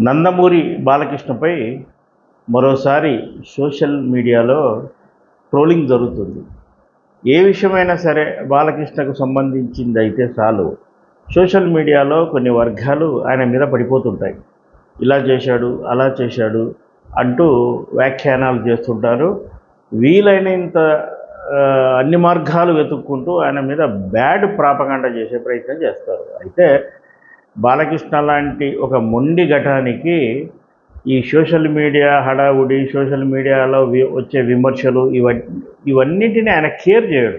నందమూరి బాలకృష్ణపై మరోసారి సోషల్ మీడియాలో ట్రోలింగ్ జరుగుతుంది. ఏ విషయమైనా సరే బాలకృష్ణకు సంబంధించింది అయితే చాలు. సోషల్ మీడియాలో కొన్ని వర్గాలు ఆయన మీద పడిపోతుంటాయి. ఇలా చేశాడు అలా చేశాడు అంటూ వ్యాఖ్యానాలు చేస్తుంటారు. వీలైనంత అన్ని మార్గాలు వెతుక్కుంటూ ఆయన మీద బ్యాడ్ ప్రాపగండ చేసే ప్రయత్నం చేస్తారు. అయితే బాలకృష్ణ లాంటి ఒక మొండి ఘటానికి ఈ సోషల్ మీడియా హడావుడి సోషల్ మీడియాలో వి- వచ్చే విమర్శలు ఇవన్నీ ఇవన్నింటినీ ఆయన కేర్ చేయడు.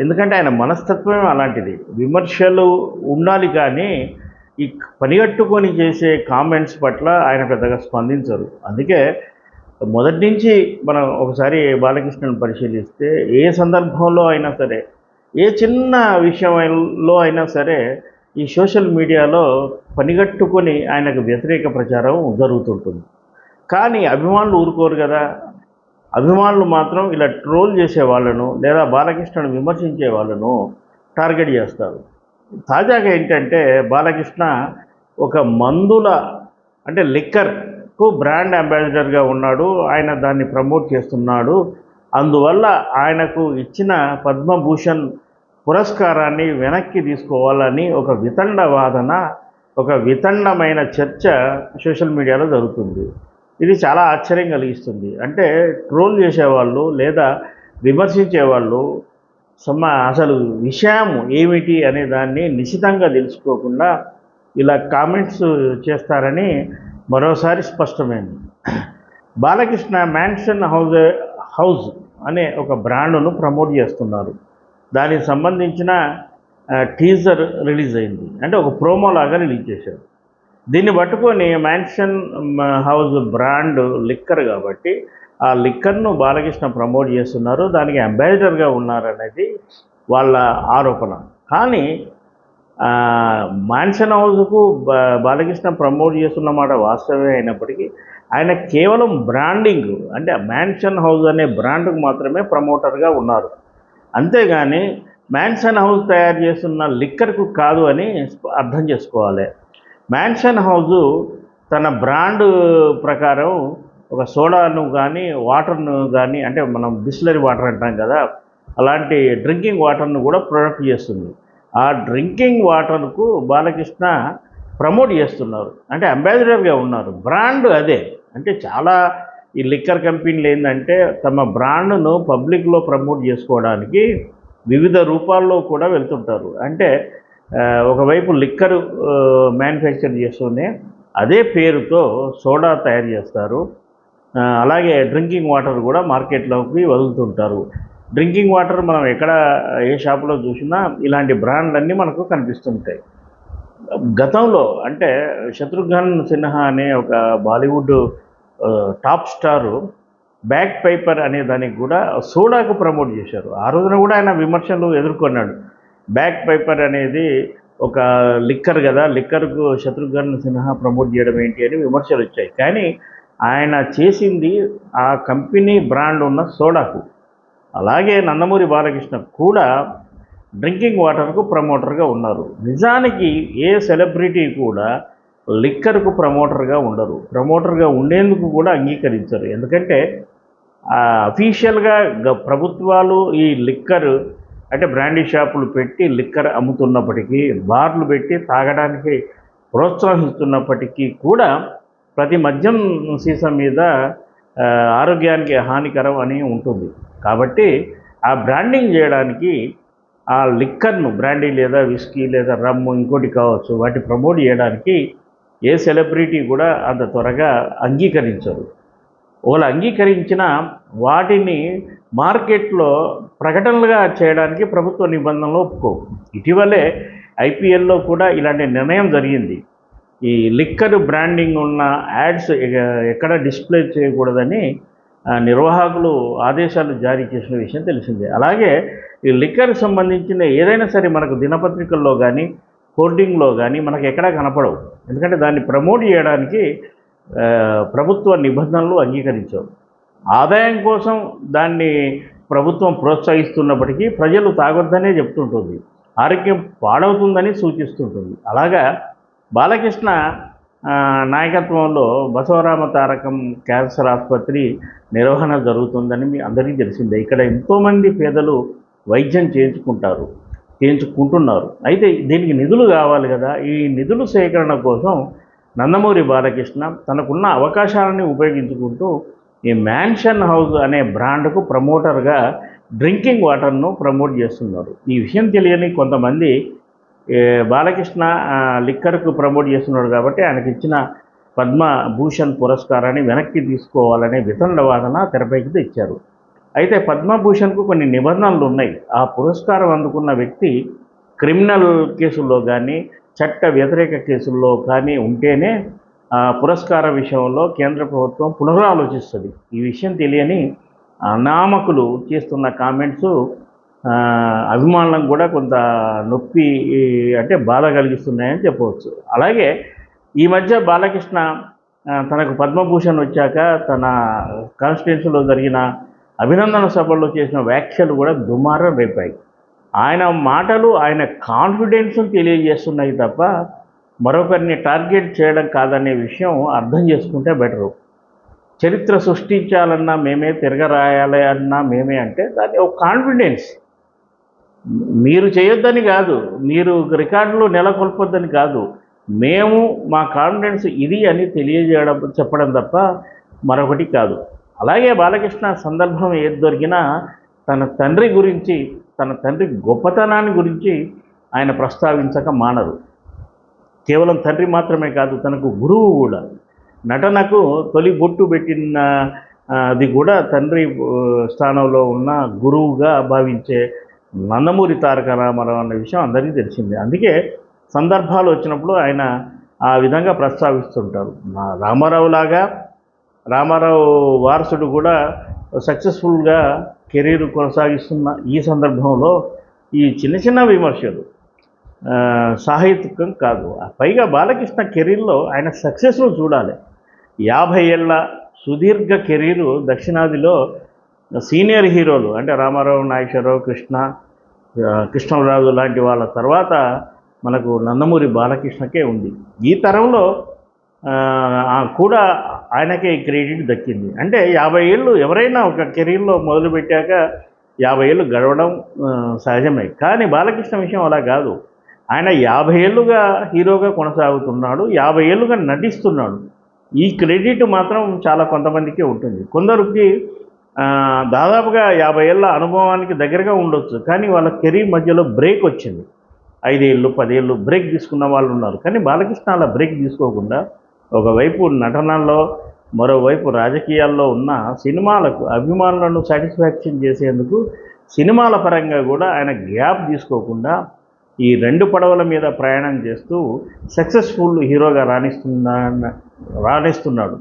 ఎందుకంటే ఆయన మనస్తత్వమే అలాంటిది. విమర్శలు ఉండాలి కానీ ఈ పనిగట్టుకొని చేసే కామెంట్స్ పట్ల ఆయన పెద్దగా స్పందించరు. అందుకే మొదటి నుంచి మనం ఒకసారి బాలకృష్ణను పరిశీలిస్తే ఏ సందర్భంలో అయినా సరే ఏ చిన్న విషయంలో అయినా సరే ఈ సోషల్ మీడియాలో పనిగట్టుకొని ఆయనకు వ్యతిరేక ప్రచారం జరుగుతుంటుంది. కానీ అభిమానులు ఊరుకోరు కదా. అభిమానులు మాత్రం ఇలా ట్రోల్ చేసే వాళ్ళను లేదా బాలకృష్ణను విమర్శించే వాళ్ళను టార్గెట్ చేస్తారు. తాజాగా ఏంటంటే బాలకృష్ణ ఒక మందుల అంటే లిక్కర్కు బ్రాండ్ అంబాసిడర్గా ఉన్నాడు. ఆయన దాన్ని ప్రమోట్ చేస్తున్నాడు. అందువల్ల ఆయనకు ఇచ్చిన పద్మభూషణ్ పురస్కారాన్ని వెనక్కి తీసుకోవాలని ఒక వితండ వాదన ఒక వితండమైన చర్చ సోషల్ మీడియాలో జరుగుతుంది. ఇది చాలా ఆశ్చర్యం కలిగిస్తుంది. అంటే ట్రోల్ చేసేవాళ్ళు లేదా విమర్శించేవాళ్ళు సమ అసలు విషయం ఏమిటి అనే దాన్ని నిశితంగా తెలుసుకోకుండా ఇలా కామెంట్స్ చేస్తారని మరోసారి స్పష్టమైంది. బాలకృష్ణ మ్యాన్షన్ హౌజ్ హౌస్ అనే ఒక బ్రాండ్ను ప్రమోట్ చేస్తున్నారు. దానికి సంబంధించిన టీజర్ రిలీజ్ అయింది. అంటే ఒక ప్రోమో లాగా రిలీజ్ చేశారు. దీన్ని పట్టుకొని మ్యాన్షన్ హౌస్ బ్రాండ్ లిక్కర్ కాబట్టి ఆ లిక్కర్ను బాలకృష్ణ ప్రమోట్ చేస్తున్నారు. దానికి అంబాసిడర్గా ఉన్నారనేది వాళ్ళ ఆరోపణ. కానీ మ్యాన్షన్ మాన్షన్ హౌస్కు బాలకృష్ణ ప్రమోట్ చేస్తున్న మాట వాస్తవమే అయినప్పటికీ ఆయన కేవలం బ్రాండింగ్ అంటే మ్యాన్షన్ హౌస్ అనే బ్రాండ్కు మాత్రమే ప్రమోటర్గా ఉన్నారు. అంతేగాని మ్యాన్షన్ హౌస్ తయారు చేస్తున్న లిక్కర్కు కాదు అని అర్థం చేసుకోవాలి. మ్యాన్షన్ హౌజు తన బ్రాండ్ ప్రకారం ఒక సోడాను కానీ వాటర్ను కానీ అంటే మనం బిస్లరీ వాటర్ అంటాం కదా అలాంటి డ్రింకింగ్ వాటర్ను కూడా ప్రొడక్ట్ చేస్తుంది. ఆ డ్రింకింగ్ వాటర్కు బాలకృష్ణ ప్రమోట్ చేస్తున్నారు. అంటే అంబాసిడర్గా ఉన్నారు. బ్రాండ్ అదే. అంటే చాలా ఈ లిక్కర్ కంపెనీలు ఏంటంటే తమ బ్రాండ్ను పబ్లిక్లో ప్రమోట్ చేసుకోవడానికి వివిధ రూపాల్లో కూడా వెళ్తుంటారు. అంటే ఒకవైపు లిక్కర్ మ్యానుఫ్యాక్చర్ చేస్తూనే అదే పేరుతో సోడా తయారు చేస్తారు. అలాగే డ్రింకింగ్ వాటర్ కూడా మార్కెట్లోకి వదులుతుంటారు. డ్రింకింగ్ వాటర్ మనం ఎక్కడ ఏ షాపులో చూసినా ఇలాంటి బ్రాండ్లన్నీ మనకు కనిపిస్తుంటాయి. గతంలో అంటే శత్రుఘ్న సిన్హా అనే ఒక Bollywood top star back paper అనే దానికి కూడా సోడాకు ప్రమోట్ చేశారు. ఆ రోజున కూడా ఆయన విమర్శలు ఎదుర్కొన్నాడు. బ్యాక్ పేపర్ అనేది ఒక లిక్కర్ కదా లిక్కర్కు శత్రుఘ్న సిన్హా ప్రమోట్ చేయడం ఏంటి అని విమర్శలు వచ్చాయి. కానీ ఆయన చేసింది ఆ కంపెనీ బ్రాండ్ ఉన్న సోడాకు. అలాగే నందమూరి బాలకృష్ణ కూడా డ్రింకింగ్ వాటర్కు ప్రమోటర్గా ఉన్నారు. నిజానికి ఏ సెలబ్రిటీ కూడా లిక్కర్కు ప్రమోటర్గా ఉండరు. ప్రమోటర్గా ఉండేందుకు కూడా అంగీకరించరు. ఎందుకంటే అఫీషియల్గా ప్రభుత్వాలు ఈ లిక్కర్ అంటే బ్రాండీ షాపులు పెట్టి లిక్కర్ అమ్ముతున్నప్పటికీ బార్లు పెట్టి తాగడానికి ప్రోత్సహిస్తున్నప్పటికీ కూడా ప్రతి మద్యం సీసా మీద ఆరోగ్యానికి హానికరం అని ఉంటుంది. కాబట్టి ఆ బ్రాండింగ్ చేయడానికి ఆ లిక్కర్ను బ్రాండీ లేదా విస్కీ లేదా రమ్ము ఇంకోటి కావచ్చు వాటి ప్రమోట్ చేయడానికి ఏ సెలబ్రిటీ కూడా అంత త్వరగా అంగీకరించరు. ఒకవేళ అంగీకరించిన వాటిని మార్కెట్లో ప్రకటనలుగా చేయడానికి ప్రభుత్వ నిబంధనలు ఒప్పుకోవు. ఇటీవలే ఐపీఎల్లో కూడా ఇలాంటి నిర్ణయం జరిగింది. ఈ లిక్కర్ బ్రాండింగ్ ఉన్న యాడ్స్ ఎక్కడ డిస్ప్లే చేయకూడదని నిర్వాహకులు ఆదేశాలు జారీ చేసిన విషయం తెలిసిందే. అలాగే ఈ లిక్కర్ సంబంధించిన ఏదైనా సరే మనకు దినపత్రికల్లో కానీ హోర్డింగ్లో కానీ మనకు ఎక్కడా కనపడవు. ఎందుకంటే దాన్ని ప్రమోట్ చేయడానికి ప్రభుత్వ నిబంధనలు అంగీకరించవు. ఆదాయం కోసం దాన్ని ప్రభుత్వం ప్రోత్సహిస్తున్నప్పటికీ ప్రజలు తాగొద్దనే చెప్తుంటుంది. ఆరోగ్యం పాడవుతుందని సూచిస్తుంటుంది. అలాగా బాలకృష్ణ నాయకత్వంలో బసవరామ తారకం క్యాన్సర్ ఆసుపత్రి నిర్వహణ జరుగుతుందని మీ అందరికీ తెలిసిందే. ఇక్కడ ఎంతోమంది పేదలు వైద్యం చేయించుకుంటారు. చేయించుకుంటున్నారు అయితే దీనికి నిధులు కావాలి కదా. ఈ నిధులు సేకరణ కోసం నందమూరి బాలకృష్ణ తనకున్న అవకాశాలని ఉపయోగించుకుంటూ ఈ మ్యాన్షన్ హౌస్ అనే బ్రాండ్కు ప్రమోటర్గా డ్రింకింగ్ వాటర్ను ప్రమోట్ చేస్తున్నారు. ఈ విషయం తెలియని కొంతమంది బాలకృష్ణ లిక్కర్కు ప్రమోట్ చేస్తున్నాడు కాబట్టి ఆయనకి ఇచ్చిన పద్మభూషణ్ పురస్కారాన్ని వెనక్కి తీసుకోవాలనే వితండ వాదన తెరపైకి తెచ్చారు. అయితే పద్మభూషణ్కు కొన్ని నిబంధనలు ఉన్నాయి ఆ పురస్కారం అందుకున్న వ్యక్తి క్రిమినల్ కేసుల్లో కానీ చట్ట వ్యతిరేక కేసుల్లో కానీ ఉంటేనే పురస్కార విషయంలో కేంద్ర ప్రభుత్వం పునరాలోచిస్తుంది. ఈ విషయం తెలియని అనామకులు చేస్తున్న కామెంట్స్ అభిమానులకు కూడా కొంత నొప్పి అంటే బాధ కలిగిస్తున్నాయని చెప్పవచ్చు. అలాగే ఈ మధ్య బాలకృష్ణ తనకు పద్మభూషణ్ వచ్చాక తన కాన్స్టిట్యున్సీలో జరిగిన అభినందన సభల్లో చేసిన వ్యాఖ్యలు కూడా దుమారం రేపాయి. ఆయన మాటలు ఆయన కాన్ఫిడెన్స్ తెలియజేస్తున్నాయి తప్ప మరొకరిని టార్గెట్ చేయడం కాదనే విషయం అర్థం చేసుకుంటే బెటరు చరిత్ర సృష్టించాలన్నా మేమే తిరగరాయాలి అన్నా మేమే అంటే దాన్ని ఒక కాన్ఫిడెన్స్ మీరు చేయొద్దని కాదు మీరు రికార్డులో నెలకొల్పొద్దని కాదు మేము మా కాన్ఫిడెన్స్ ఇది అని తెలియజేయడం చెప్పడం తప్ప మరొకటి కాదు. అలాగే బాలకృష్ణ సందర్భం ఏది దొరికినా తన తండ్రి గురించి తన తండ్రి గొప్పతనాన్ని గురించి ఆయన ప్రస్తావించక మానరు. కేవలం తండ్రి మాత్రమే కాదు తనకు గురువు కూడా. నటనకు తొలి బొట్టు పెట్టిన అది కూడా తండ్రి స్థానంలో ఉన్న గురువుగా భావించే నందమూరి తారక రామారావు అన్న విషయం అందరికీ తెలిసిందే. అందుకే సందర్భాలు వచ్చినప్పుడు ఆయన ఆ విధంగా ప్రస్తావిస్తుంటారు. నా రామారావు లాగా రామారావు వారసుడు కూడా సక్సెస్ఫుల్గా కెరీర్ కొనసాగిస్తున్న ఈ సందర్భంలో ఈ చిన్న చిన్న విమర్శలు సాహిత్యకం కాదు. పైగా బాలకృష్ణ కెరీర్లో ఆయన సక్సెస్ను చూడాలి. యాభై ఏళ్ళ సుదీర్ఘ కెరీరు దక్షిణాదిలో సీనియర్ హీరోలు అంటే రామారావు నాగేశ్వరరావు కృష్ణ కృష్ణరాజు లాంటి వాళ్ళ తర్వాత మనకు నందమూరి బాలకృష్ణకే ఉంది. ఈ తరంలో ఆ కూడా ఆయనకే ఈ క్రెడిట్ దక్కింది. అంటే యాభై ఏళ్ళు ఎవరైనా ఒక కెరీర్లో మొదలుపెట్టాక యాభై ఏళ్ళు గడవడం సహజమే. కానీ బాలకృష్ణ విషయం అలా కాదు. ఆయన యాభై ఏళ్ళుగా హీరోగా కొనసాగుతున్నాడు యాభై ఏళ్ళుగా నటిస్తున్నాడు. ఈ క్రెడిట్ మాత్రం చాలా కొంతమందికే ఉంటుంది. కొందరికి దాదాపుగా యాభై ఏళ్ళ అనుభవానికి దగ్గరగా ఉండొచ్చు కానీ వాళ్ళ కెరీర్ మధ్యలో బ్రేక్ వచ్చింది. ఐదేళ్ళు పదేళ్ళు బ్రేక్ తీసుకున్న వాళ్ళు ఉన్నారు. కానీ బాలకృష్ణ అలా బ్రేక్ తీసుకోకుండా ఒకవైపు నటనలో మరోవైపు రాజకీయాల్లో ఉన్న సినిమాలకు అభిమానులను సాటిస్ఫాక్షన్ చేసేందుకు సినిమాల పరంగా కూడా ఆయన గ్యాప్ తీసుకోకుండా ఈ రెండు పడవల మీద ప్రయాణం చేస్తూ సక్సెస్ఫుల్ హీరోగా రాణిస్తున్నా రాణిస్తున్నాడు.